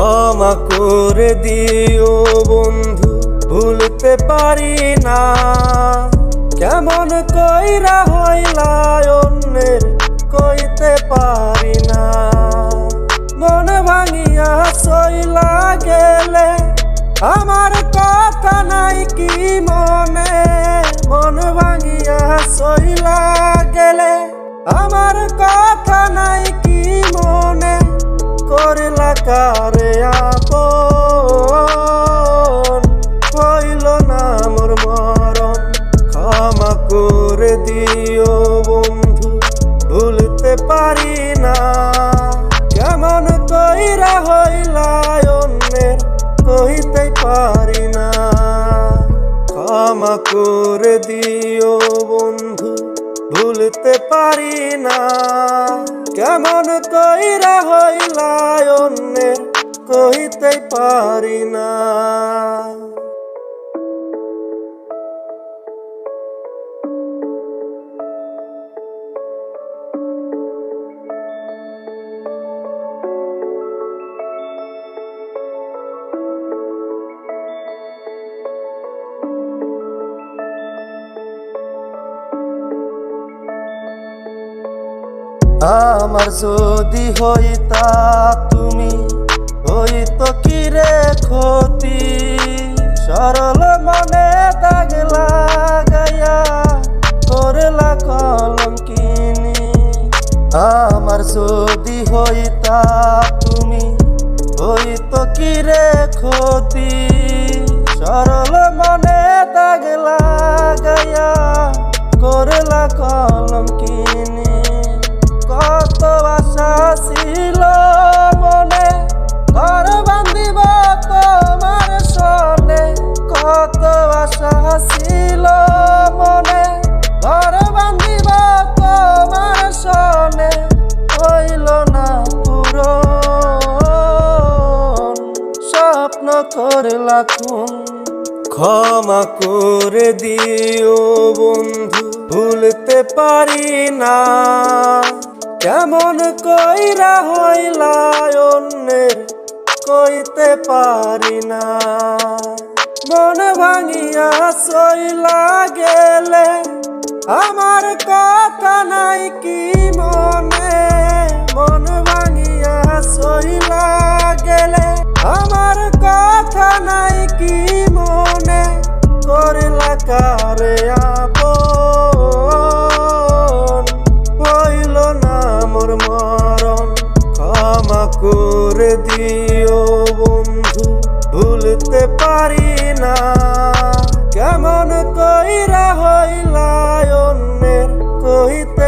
করে দিও বন্ধু, ভুলতে পারি না। কেমন কইরা হইলা অন্যের কইতে পারি না। মন ভাঙিয়া সইলা গেলে আমার কথা নাই কি মনে? মন ভাঙিয়া সইলা গেলে আমার কথা নাই কি মনে? করলা কারে আপন হইল না মোর মরণ। ক্ষমা করে দিও বন্ধু, ভুলতে পারি না। কেমন কইরা হইলা অন্যের কইতে পারি না। ক্ষমা করে দিও বন্ধু, ভুলতে পারি না। কেমন কইরা হইলা কইতে পারি না। আমার যদি হইতা তুমি হইতো কি রে ক্ষতি? সরল মনে দাগ লাগাইয়া করলা কলম কিনি আমার সদি হইতা তুমি, ওই কি রে ক্ষতি? সরল মনে আশা ছিল মনে, ঘর বান্ধিব তোমার সনে, হইল না পুরো স্বপ্ন করলা খুন ক্ষমা করে দিও বন্ধু, ভুলতে পারি না। কেমন কইরা হইলা অন্যের, কইতে পারি না। মন ভাঙিয়া সইলা গেলে আমার কথা নাই কি মনে? মন ভাঙিয়া সইলা গেলে আমার কথা নাই কি মনে? করলা কারে আপন? হইল না মোর মরণ, ক্ষমা করে ভুলতে পারি না। কেমন কইরা হইলা অন্যের কইতা